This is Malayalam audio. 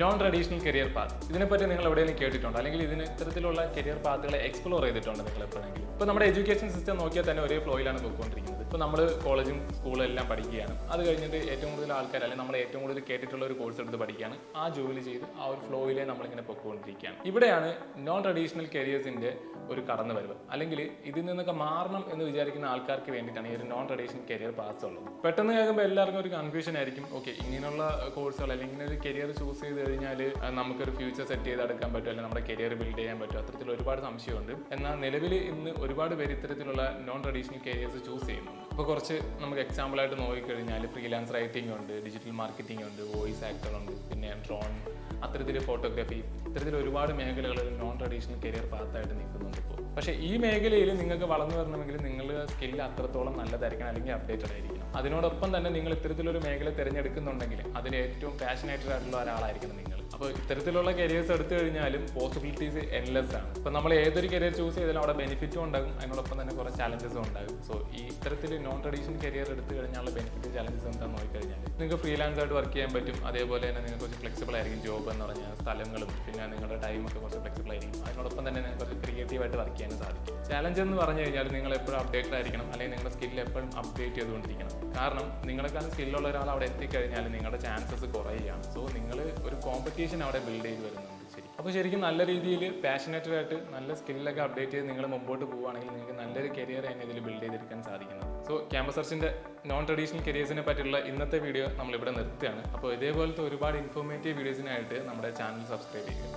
നോൺ ട്രഡീഷണൽ കരിയർ പാത്ത് ഇതിനെപ്പറ്റി നിങ്ങൾ എവിടെയെങ്കിലും കേട്ടിട്ടുണ്ടോ? അല്ലെങ്കിൽ ഇതിന് ഇത്തരത്തിലുള്ള കരിയർ പാത്തുകളെ എക്സ്പ്ലോർ ചെയ്തിട്ടുണ്ട് നിങ്ങൾ എപ്പോഴെങ്കിലും? ഇപ്പോൾ നമ്മുടെ എഡ്യൂക്കേഷൻ സിസ്റ്റം നോക്കിയാൽ തന്നെ ഒരേ ഫ്ലോയിലാണ് പോയിക്കൊണ്ടിരിക്കുന്നത്. ഇപ്പോൾ നമ്മൾ കോളേജും സ്കൂളും എല്ലാം പഠിക്കുകയാണ്. അത് കഴിഞ്ഞിട്ട് ഏറ്റവും കൂടുതൽ ആൾക്കാർ അല്ലെങ്കിൽ നമ്മൾ ഏറ്റവും കൂടുതൽ കേട്ടിട്ടുള്ള ഒരു കോഴ്സ് എടുത്ത് പഠിക്കുകയാണ്. ആ ജോലി ചെയ്ത് ആ ഒരു ഫ്ലോയിലേ നമ്മളിങ്ങനെ പൊയ്ക്കൊണ്ടിരിക്കുകയാണ്. ഇവിടെയാണ് നോൺ ട്രഡീഷണൽ കരിയേഴ്സിന്റെ ഒരു കടന്നു വരവ്. അല്ലെങ്കിൽ ഇതിൽ നിന്നൊക്കെ മാറണം എന്ന് വിചാരിക്കുന്ന ആൾക്കാർക്ക് വേണ്ടിയിട്ടാണ് ഈ ഒരു നോൺ ട്രഡീഷണൽ കരിയർ പാസ് ഉള്ളത്. പെട്ടെന്ന് കേൾക്കുമ്പോൾ എല്ലാവർക്കും ഒരു കൺഫ്യൂഷൻ ആയിരിക്കും. ഓക്കെ ഇങ്ങനെയുള്ള കോഴ്സുകൾ അല്ലെങ്കിൽ ഇങ്ങനെ ഒരു കരിയർ ചൂസ് ചെയ്ത് കഴിഞ്ഞാൽ നമുക്കൊരു ഫ്യൂച്ചർ സെറ്റ് ചെയ്തെടുക്കാൻ പറ്റും അല്ലെങ്കിൽ നമ്മുടെ കരിയർ ബിൽഡ് ചെയ്യാൻ പറ്റും. അത്തരത്തിൽ ഒരുപാട് സംശയമുണ്ട്. എന്നാൽ നിലവിൽ ഇന്ന് ഒരുപാട് പേര് ഇത്തരത്തിലുള്ള നോൺ ട്രഡീഷണൽ കരിയേഴ്സ് ചൂസ് ചെയ്യുന്നുണ്ട്. ഇപ്പോൾ കുറച്ച് നമുക്ക് എക്സാമ്പിൾ ആയിട്ട് നോക്കിക്കഴിഞ്ഞാൽ ഫ്രീലാൻസ് റൈറ്റിംഗ് ഉണ്ട് ഡിജിറ്റൽ മാർക്കറ്റിംഗ് ഉണ്ട് വോയിസ് ആക്ടർ ഉണ്ട് പിന്നെ ഡ്രോൺ അത്തരത്തിൽ ഫോട്ടോഗ്രാഫി ഇത്തരത്തിൽ ഒരുപാട് മേഖലകൾ നോൺ ട്രഡീഷണൽ കരിയർ പാത്തായിട്ട് നിൽക്കുന്നുണ്ട് ഇപ്പോൾ പക്ഷേ ഈ മേഖലയിൽ നിങ്ങൾക്ക് വളർന്നു വരണമെങ്കിൽ നിങ്ങളുടെ സ്കില്ല് അത്രത്തോളം നല്ലതായിരിക്കണം അല്ലെങ്കിൽ അപ്ഡേറ്റഡ് ആയിരിക്കണം. അതിനോടൊപ്പം തന്നെ നിങ്ങൾ ഇത്തരത്തിലൊരു മേഖല തിരഞ്ഞെടുക്കുന്നുണ്ടെങ്കിൽ അതിന് ഏറ്റവും പാഷനേറ്റഡ് ആയിട്ടുള്ള ഒരാളായിരിക്കണം നിങ്ങൾ. അപ്പോൾ ഇത്തരത്തിലുള്ള കരിയേഴ്സ് എടുത്തു കഴിഞ്ഞാലും പോസിബിലിറ്റീസ് എൻലെസ് ആണ്. അപ്പോൾ നമ്മൾ ഏതൊരു കരിയർ ചൂസ് ചെയ്താലും അവിടെ ബെനിഫിറ്റും ഉണ്ടാകും അതിനോടൊപ്പം തന്നെ കുറേ ചാലഞ്ചസും ഉണ്ടാകും. സോ ഈ ഇത്തരത്തിൽ നോൺ ട്രഡീഷണൽ കരിയർ എടുത്തു കഴിഞ്ഞാലുള്ള ബെനിഫിറ്റ് ചാലഞ്ചസ് എന്താണെന്ന് നോക്കിക്കഴിഞ്ഞാൽ നിങ്ങൾക്ക് ഫ്രീലാൻസ് ആയിട്ട് വർക്ക് ചെയ്യാൻ പറ്റും. അതേപോലെ തന്നെ നിങ്ങൾക്ക് കുറച്ച് ഫ്ലെക്സിബിൾ ആയിരിക്കും ജോബ് എന്ന് പറഞ്ഞാൽ സ്ഥലങ്ങളും പിന്നെ നിങ്ങളുടെ ടൈമൊക്കെ കുറച്ച് ഫ്ലെക്സിബിൾ ആയിരിക്കും. അതിനോടൊപ്പം തന്നെ നിങ്ങൾക്ക് കുറച്ച് ക്രിയേറ്റീവ് ആയിട്ട് വർക്ക് സാധിക്കും. ചാലഞ്ച് എന്ന് പറഞ്ഞു കഴിഞ്ഞാൽ നിങ്ങൾ എപ്പോഴും അപ്ഡേറ്റഡ് ആയിരിക്കണം. അല്ലെങ്കിൽ നിങ്ങളുടെ സ്കില്ല് എപ്പോഴും അപ്ഡേറ്റ് ചെയ്തുകൊണ്ടിരിക്കണം. കാരണം നിങ്ങളെക്കാളും സ്കില്ലുള്ള ഒരാൾ അവിടെ എത്തിക്കഴിഞ്ഞാൽ നിങ്ങളുടെ ചാൻസസ് കുറയുകയാണ്. സോ നിങ്ങൾ ഒരു കോമ്പറ്റീഷൻ അവിടെ ബിൽഡ് ചെയ്ത് വരുന്നുണ്ട് ശരി അപ്പോൾ ശരിക്കും നല്ല രീതിയിൽ പാഷനേറ്റഡ് ആയിട്ട് നല്ല സ്കില്ലൊക്കെ അപ്ഡേറ്റ് ചെയ്ത് നിങ്ങൾ മുമ്പോട്ട് പോവുകയാണെങ്കിൽ നിങ്ങൾക്ക് നല്ലൊരു കരിയർ തന്നെ ഇതിൽ ബിൽഡ് ചെയ്തെടുക്കാൻ സാധിക്കുന്നത് സോ ക്യാമ്പസ് സെർച്ചിന്റെ നോൺ ട്രഡീഷണൽ കരിയേഴ്സിനെ പറ്റിയുള്ള ഇന്നത്തെ വീഡിയോ നമ്മളിവിടെ നിർത്തുകയാണ്. അപ്പോൾ ഇതേപോലത്തെ ഒരുപാട് ഇൻഫോർമേറ്റീവ് വീഡിയോസിനായിട്ട് നമ്മുടെ ചാനൽ സബ്സ്ക്രൈബ് ചെയ്യുക.